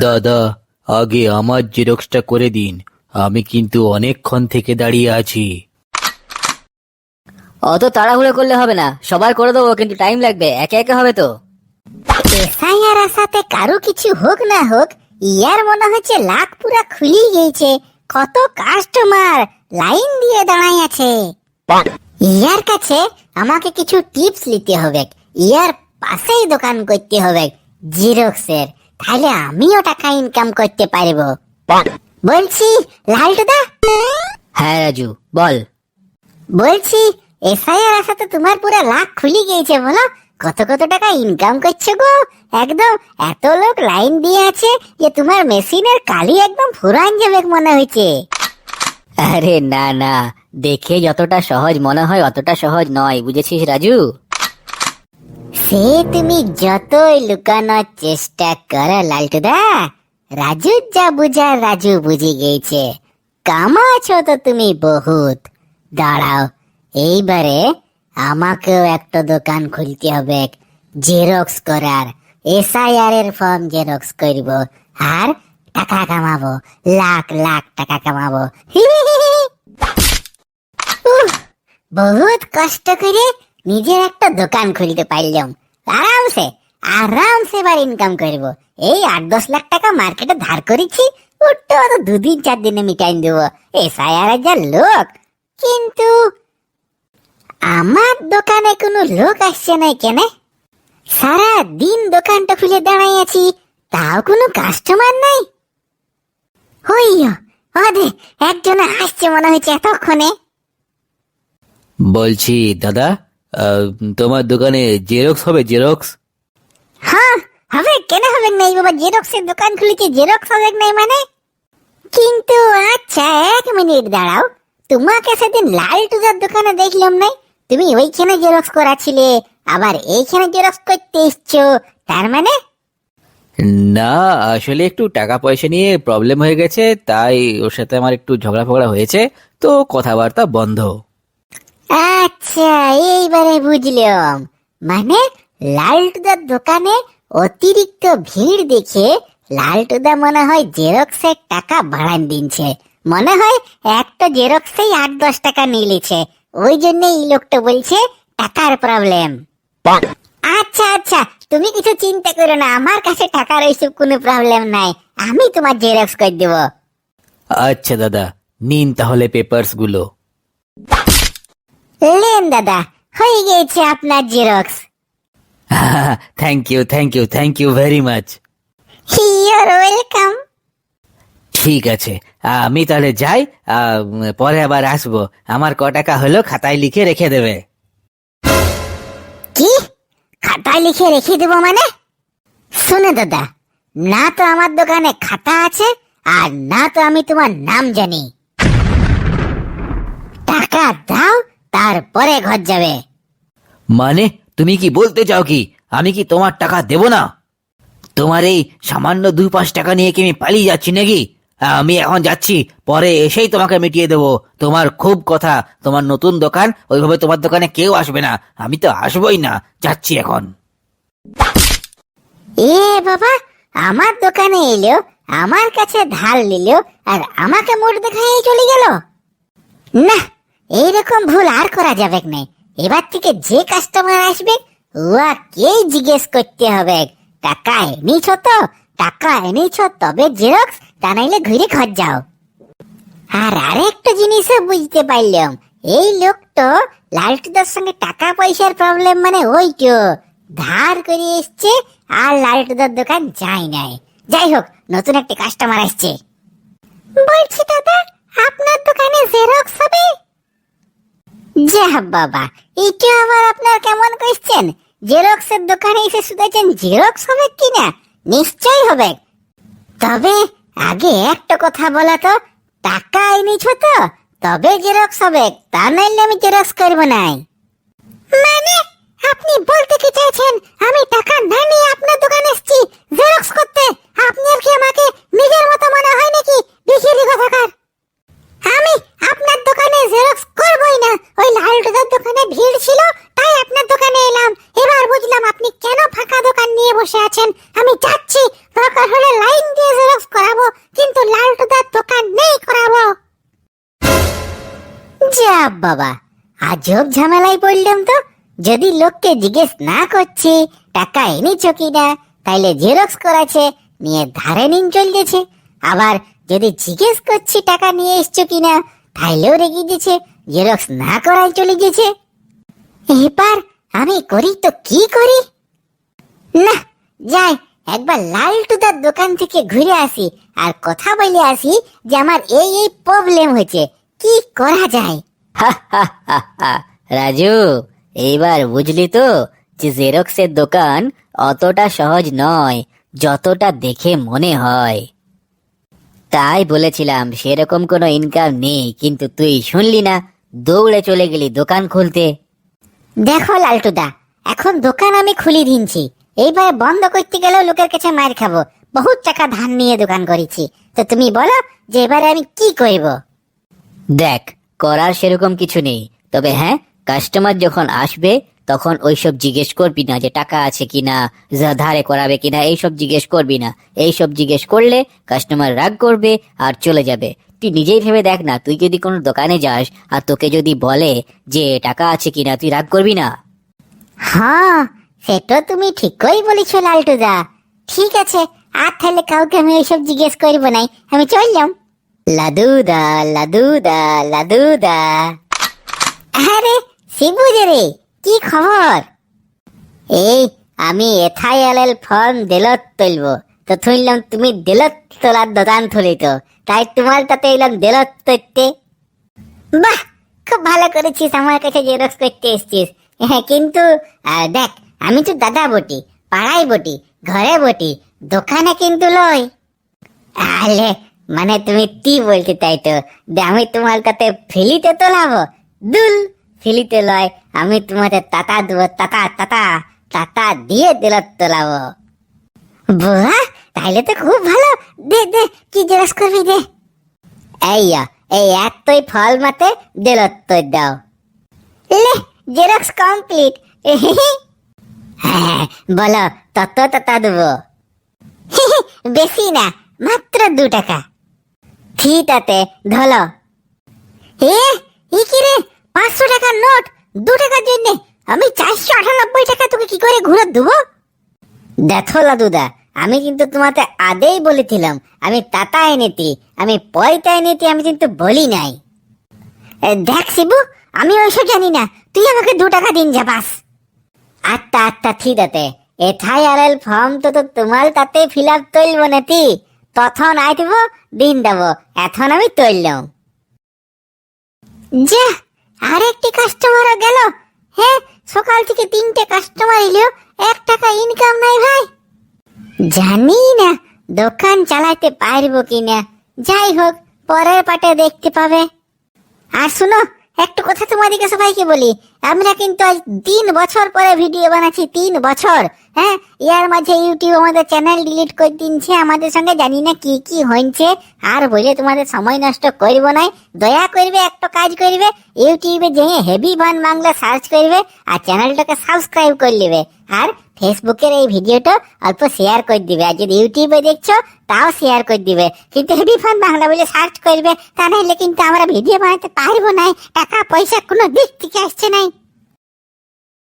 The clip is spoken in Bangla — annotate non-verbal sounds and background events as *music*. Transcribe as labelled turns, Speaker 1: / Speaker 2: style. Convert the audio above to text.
Speaker 1: দাদা আগে আমার জেরক্সটা করে দিন। আমি কিন্তু অনেকক্ষণ থেকে দাঁড়িয়ে আছি।
Speaker 2: অত তাড়াহুড়ো করলে হবে না। সবার করে দেবো কিন্তু টাইম লাগবে। একে একে হবে তো।
Speaker 3: এসআইআর আসাতে কারও কিছু হোক না হোক ইয়ার মনে হচ্ছে লাখ পুরা খুলি গেছে কত কাস্টমার লাইন দিয়ে দাঁড়াই আছে। ইয়ার কাছে আমাকে কিছু টিপস নিতে হবে। ইয়ার পাশেই দোকান করতে হবে। জিরক্সের তাহলে আমিও টাকা ইনকাম করতে পারব। বলছি লালটুদা?
Speaker 2: হ্যাঁ রাজু বল।
Speaker 3: বলছি এসআইআর আসাতে তোমার পুরো লাখ খুলি গিয়েছে বলো। কত কত টাকা ইনকাম করছ গো? একদম এত লোক লাইন দিয়ে আছে যে তোমার মেশিনের কালি একদম ফুরান যাবে মনে হয়েছে।
Speaker 2: আরে না না দেখে যতটা সহজ মনে হয় অতটা সহজ নয় বুঝেছিস রাজু?
Speaker 3: সে তুমি যতই লুকানোর চেষ্টা করো, লালটুদা, রাজু যা বুঝার রাজু বুঝে গেছে কামাছো তো তুমি বহুত। দাঁড়াও, এইবারে আমাকেও একটা দোকান খুলতে হবে, জেরক্স করার। এসআইআর এর ফর্ম জেরক্স করব আর টাকা কামাবো, লাখ লাখ টাকা কামাবো। বহুত কষ্ট করে নিজের একটা দোকান খুলতে পারলাম। আরামসে আরামসে এবার ইনকাম করব। এই আট দশ লাখ টাকা মার্কেটে ধার করেছি ওটা তো দুদিন চার দিনে মিটাই দেবো। এসআইআর যা লোক। কিন্তু আমার দোকানে কোনো লোক আসছে না কেন? সারা দিন দোকানটা খুলে দাঁড়াই তাও কোনো কাস্টমার নাই। হইয় ওদে একজন আসছে মনে হচ্ছে এতক্ষণে।
Speaker 1: বলছি, দাদা তোমার দোকানে জেরক্স হবে জেরক্স
Speaker 3: হ্যাঁ হবে কেন হবে নাই বাবা? জেরক্সের দোকান খুলেছি জেরক্স হবে নাই মানে? কিন্তু আচ্ছা এক মিনিট দাঁড়াও। তোমাকে সেদিন লাল টুজার দোকানে দেখলাম নাই? তুমি ওইখানে জেরক্স করাছিলে আবার এইখানে জেরক্স করতে এসছো তার মানে?
Speaker 1: না আসলে একটু টাকা পয়সা নিয়ে প্রবলেম হয়ে গেছে তাই ওর সাথে আমার একটু ঝগড়া ফগড়া হয়েছে তো কথাবার্তা বন্ধ।
Speaker 3: আচ্ছা এইবারে বুঝলাম। মানে লালটুদার দোকানে অতিরিক্ত ভিড় দেখে লালটুদা মনে হয় জেরক্সের টাকা বাড়ান দিনছে। মনে হয় একটা জেরক্সেই আট দশ টাকা নিলেছে ওই জন্য এই লোকটা বলছে টাকার প্রবলেম আচ্ছা আচ্ছা তুমি কিছু চিন্তা করো না আমার কাছে টাকার ওইসব কোনো প্রবলেম নাই। আমি তোমার জেরক্স করে দেবো।
Speaker 1: আচ্ছা দাদা নিন তাহলে পেপারসগুলো।
Speaker 3: লেন দাদা হয়ে গেছে আপনার xerox
Speaker 1: thank you thank you thank you very much
Speaker 3: you're welcome
Speaker 1: ঠিক আছে আমি তাহলে যাই আহ, পরে আবার আসব। আমার ক টাকা হলো খাতায় লিখে রেখে দেবে।
Speaker 3: কি? খাতায় লিখে রেখে দেবো মানে? শুনে দাদা না তো আমার দোকানে খাতা আছে আর না তো আমি তোমার নাম জানি। টাকা দাও তারপরে ঘর যাবে।
Speaker 1: মানে তুমি কি বলতে চাও কি? আমি কি তোমার টাকা দেব না? তোমার এই সামান্য দুই পাঁচ টাকা নিয়ে কি আমি পালিয়ে যাচ্ছি নাকি? আমি এখন যাচ্ছি পরে এসেই তোমাকে মিটিয়ে দেবো। তোমার খুব কথা তোমার নতুন দোকান ওইভাবে তোমার দোকানে কেউ আসবে না। আমি তো আসবোই না যাচ্ছি এখন।
Speaker 3: এ বাবা আমার দোকানে এলো আমার কাছে ধার নিল আর আমাকে মোট দেখাই চলে গেল। না এইরকম ভুল আর করা যাবে না। এবার থেকে যে কাস্টমার আসবে ওয়াকেই জিজ্ঞেস করতে হবে? টাকা এনেছ তো, টাকা এনেছ তবে জেরক্স তা নাইলে ঘুরে ঘর যাও। আর আরেকটা জিনিসও বুঝতে পারলাম, এই লোক তো লালটুদার সঙ্গে টাকা পয়সার প্রবলেম মানে ওই তো ধার করে এসছে আর লালটুদার দোকান যায় নাই। যাই হোক, নতুন একটি কাস্টমার আসছে। বলছি দাদা, আপনার দোকানে জেরক্স হবে? যা বাবা এটা আবার আপনার কেমন কোয়েশ্চেন দোকানে এসে জেরক্স হবে কিনা? হবে। তবে আগে একটা কথা বলা তো, টাকা এনেছ তো? তবে জেরক্স হবে, তা নাইলে আমি জেরক্স করব নাই। মানে আপনি বলতে কি চাইছেন, আমি টাকা নিয়ে আপনার দোকানে এসেছি জেরক্স করতে আপনার কি আমাকে নিজের মতো মনে হয় নাকি বিখিরি কথাকার আমি আপনার দোকানে জেরক্স করবই না ওই লালটুদার দোকানে ভিড় ছিল তাই আপনার দোকানে এলাম এবার বুঝলাম আপনি কেন ফাঁকা দোকান নিয়ে বসে আছেন আমি যাচ্ছি দরকার হলে লাইন দিয়ে জেরক্স করাবো কিন্তু লালটুদার দোকান নেই করাবো যা বাবা। আজব ঝামেলায় পড়লাম তো। যদি লোককে জিজ্ঞেস না করছি, টাকা এনেছো কিনা, তাইলে জেরক্স করাছে, নিয়ে ধারে নিন চলতেছে। আবার যদি জিজ্ঞেস করছি টাকা নিয়ে এসছো কিনা, তাইলেও রেগে গেছে, জেরক্স না করাই চলে গেছে। এবার আমি করি তো কি করি? না, যাই, একবার লাল লালটুদার দোকান থেকে ঘুরে আসি, আর কথা বলে আসি যে আমার এই এই প্রবলেম হয়েছে। কি করা যায়? *laughs*
Speaker 2: রাজু এইবার বুঝলি তো যে জেরক্সের দোকান অতটা সহজ নয় যতটা দেখে মনে হয়। তাই বলেছিলাম সেরকম কোনো ইনকাম নেই কিন্তু তুই শুনলি না দৌড়ে চলে গেলি দোকান খুলতে।
Speaker 3: দেখো লালটুদা এখন দোকান আমি খুলি দিনছি এইবার বন্ধ করতে গেলেও লোকের কাছে মার খাব বহুত টাকা ধান নিয়ে দোকান করেছি। তো তুমি বলো যে এবারে আমি কি করব?
Speaker 2: দেখ করার সেরকম কিছু নেই। তবে হ্যাঁ কাস্টমার যখন আসবে, তখন ওইসব জিজ্ঞেস করবি না যে টাকা আছে কিনা ধারে করাবে কিনা, এইসব জিজ্ঞেস করবি না। এইসব জিজ্ঞেস করলে কাস্টমার রাগ করবে আর চলে যাবে। তুই নিজেই ভেবে দেখ না, তুই যদি কোনো দোকানে যাস আর তোকে যদি বলে যে টাকা আছে কিনা, তুই রাগ করবি না।
Speaker 3: হ্যাঁ সেটা তুমি ঠিকই বলেছ লালটুদা। ঠিক আছে, আর তাহলে কাউকে আমি এইসব জিজ্ঞেস করব নাই, আমি চললাম। লাদুদা লাদুদা লাদুদা। আরে, শিবু রে, কি খবর? এই, আমি এথাইএল ফর্ম দিলত তুলবো। তো শুনলাম তুমি দিলত তোলার দোকান তুলি তো তাই তোমার তাতে এলাম দিলত তুলতে বাহ, খুব ভালো করেছিস আমার কাছে জেরক্স করতে এসছিস। হ্যাঁ কিন্তু দেখ, আমি তো দাদা বটি পাড়াই বটি, ঘরে বটি, দোকানে কিন্তু লয় আলে মানে তুমি কি বলতে তাই তো যে আমি তোমার কাছে ফিলিতে তোলাবো? দুল ফিলিতে লয় আমি তোমাকে তাতা দেবো তাতা তাতা তাতা দিয়ে দিলত তোলাবো। বুয়া তাইলে তো খুব ভালো। দে দে কি জেরক্স করবি দে। এই আ, এই এতই ফল মাতে দিলত দাও। লে জেরক্স কমপ্লিট। *laughs* বলো তত তত দেবো? *laughs* বেশি না মাত্র দু টাকা। আছে ধলো। এ ই কি রে? পাঁচশো টাকার নোট, দু টাকার জন্য। আমি চারশো আটানব্বই টাকা তোকে কি করে ঘুরে দেবো? দেখো লাদুদা, আমি কিন্তু তোমাকে আদেই বলেছিলাম, আমি তাতা এনেতি আমি পয়তা এনেতি আমি কিন্তু বলি নাই। দেখ শিবু, আমি ওইসব জানি না, তুই আমাকে দু টাকা দিন যা, বাস। আচ্ছা আচ্ছা ঠিক আছে এথাই আর ফর্ম তো তোমার তাতে ফিল আপ তৈলব নাতি তখন আইতব দিন দেব। এখন আমি তৈললাম যা আরেকটি কাস্টমার গেল। হ্যাঁ সকাল থেকে তিনটে কাস্টমার এলো। এক টাকা ইনকাম নাই ভাই। জানি না, দোকান চালাতে পারব কিনা। যাই হোক, পরের পাটে দেখতে পাবে। আর শুনো একটা কথা তোমাদেরকে সবাইকে বলি। আমরা কিন্তু আজ তিন বছর পরে ভিডিও বানাচ্ছি, তিন বছর। হ্যাঁ? ইয়ার মাঝে ইউটিউব আমাদের চ্যানেল ডিলিট করে দিনছে আমাদের সঙ্গে জানি না কি কি হয়েছে। আর বলে তোমাদের সময় নষ্ট করব নাই। দয়া করবে, একটা কাজ করবে ইউটিউবে যেয়ে হেভি বান বাংলা সার্চ করবে, আর চ্যানেলটাকে সাবস্ক্রাইব করে নেবে। আর ফেসবুকের এই ভিডিওটা অল্প শেয়ার করে দিবে। আর যদি ইউটিউবে দেখছ, তাও শেয়ার করে দিবে। কিন্তু হেভি ফান বাংলা বলে সার্চ করবে, তা নাহলে কিন্তু আমরা ভিডিও বানাতে পারব না টাকা পয়সা কোনো দিক থেকে আসছে নাই।